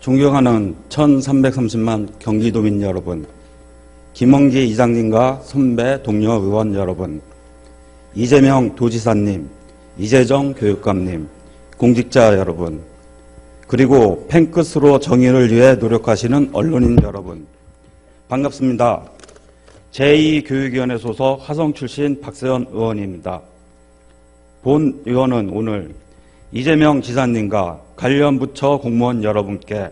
존경하는 1330만 경기도민 여러분, 김원기 이장님과 선배 동료 의원 여러분, 이재명 도지사님, 이재정 교육감님, 공직자 여러분, 그리고 팬끝으로 정의를 위해 노력하시는 언론인 여러분, 반갑습니다. 제2교육위원회 소속 화성 출신 박세현 의원입니다. 본 의원은 오늘 이재명 지사님과 관련 부처 공무원 여러분께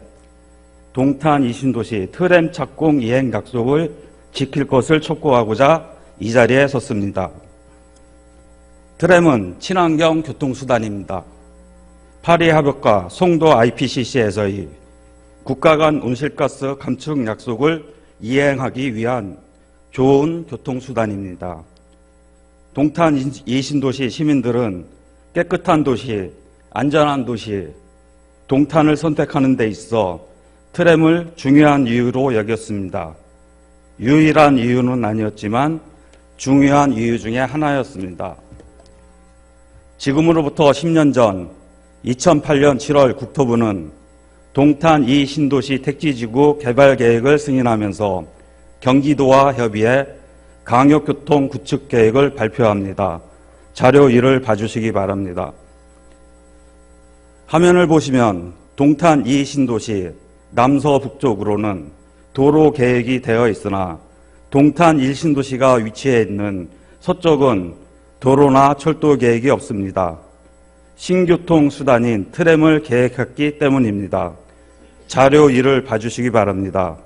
동탄 이신도시 트램 착공 이행 약속을 지킬 것을 촉구하고자 이 자리에 섰습니다. 트램은 친환경 교통수단입니다. 파리 합약과 송도 IPCC에서의 국가 간 온실가스 감축 약속을 이행하기 위한 좋은 교통수단입니다. 동탄 이신도시 시민들은 깨끗한 도시, 안전한 도시, 동탄을 선택하는 데 있어 트램을 중요한 이유로 여겼습니다. 유일한 이유는 아니었지만 중요한 이유 중에 하나였습니다. 지금으로부터 10년 전 2008년 7월 국토부는 동탄 이 신도시 택지지구 개발 계획을 승인하면서 경기도와 협의해 강역교통 구축 계획을 발표합니다. 자료 1을 봐주시기 바랍니다. 화면을 보시면 동탄 이 신도시 남서북쪽으로는 도로 계획이 되어 있으나 동탄 1신도시가 위치해 있는 서쪽은 도로나 철도 계획이 없습니다. 신교통 수단인 트램을 계획했기 때문입니다. 자료 1을 봐주시기 바랍니다.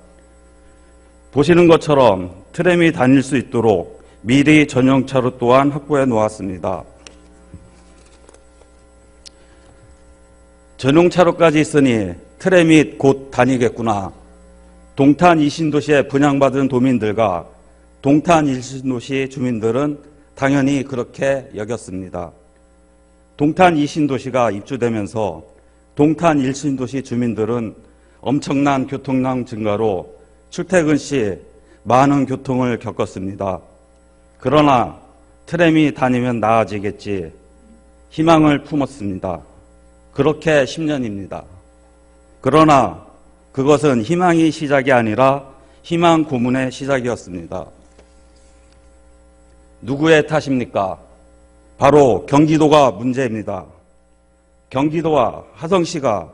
보시는 것처럼 트램이 다닐 수 있도록 미리 전용차로 또한 확보해 놓았습니다. 전용차로까지 있으니 트램이 곧 다니겠구나. 동탄 이신도시에 분양받은 도민들과 동탄 일신도시 주민들은 당연히 그렇게 여겼습니다. 동탄 이신도시가 입주되면서 동탄 일신도시 주민들은 엄청난 교통량 증가로 출퇴근 시 많은 교통을 겪었습니다. 그러나 트램이 다니면 나아지겠지 희망을 품었습니다. 그렇게 10년입니다. 그러나 그것은 희망이 시작이 아니라 희망 고문의 시작이었습니다. 누구의 탓입니까? 바로 경기도가 문제입니다. 경기도와 하성시가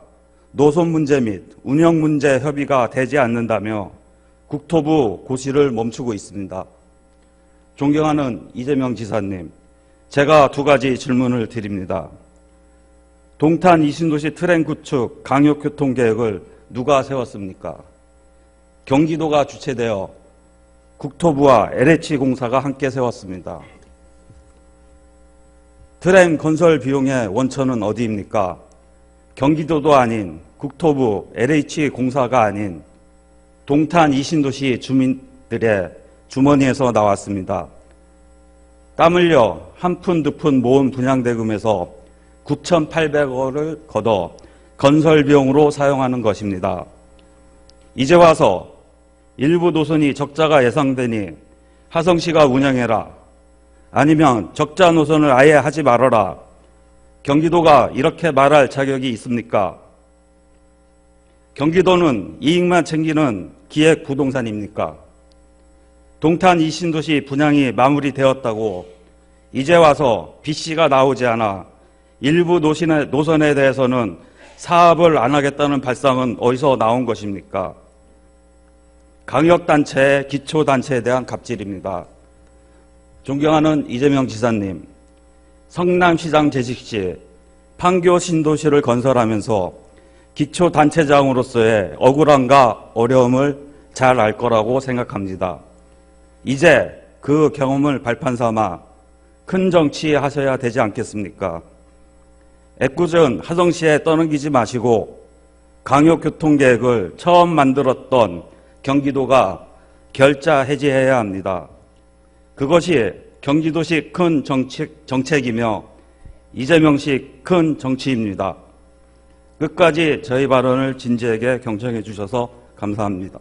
노선 문제 및 운영 문제 협의가 되지 않는다며 국토부 고시를 멈추고 있습니다. 존경하는 이재명 지사님, 제가 두 가지 질문을 드립니다. 동탄 이신도시 트램 구축 강역교통 계획을 누가 세웠습니까? 경기도가 주체되어 국토부와 LH 공사가 함께 세웠습니다. 트램 건설 비용의 원천은 어디입니까? 경기도도 아닌 국토부 LH 공사가 아닌 동탄 이신도시 주민들의 주머니에서 나왔습니다. 땀 흘려 한 푼 두 푼 모은 분양대금에서 9,800원을 걷어 건설 비용으로 사용하는 것입니다. 이제 와서 일부 노선이 적자가 예상되니 하성시가 운영해라. 아니면 적자 노선을 아예 하지 말아라. 경기도가 이렇게 말할 자격이 있습니까? 경기도는 이익만 챙기는 기획 부동산입니까? 동탄 이신도시 분양이 마무리되었다고 이제 와서 B씨가 나오지 않아 일부 노선에, 노선에 대해서는 사업을 안 하겠다는 발상은 어디서 나온 것입니까? 강력단체, 기초단체에 대한 갑질입니다. 존경하는 이재명 지사님, 성남시장 재직 시 판교 신도시를 건설하면서 기초단체장으로서의 억울함과 어려움을 잘 알 거라고 생각합니다. 이제 그 경험을 발판 삼아 큰 정치 하셔야 되지 않겠습니까? 애꿎은 하성시에 떠넘기지 마시고 강요교통계획을 처음 만들었던 경기도가 결자 해지해야 합니다. 그것이 경기도식 큰 정책, 정책이며 이재명식 큰 정치입니다. 끝까지 저희 발언을 진지하게 경청해 주셔서 감사합니다.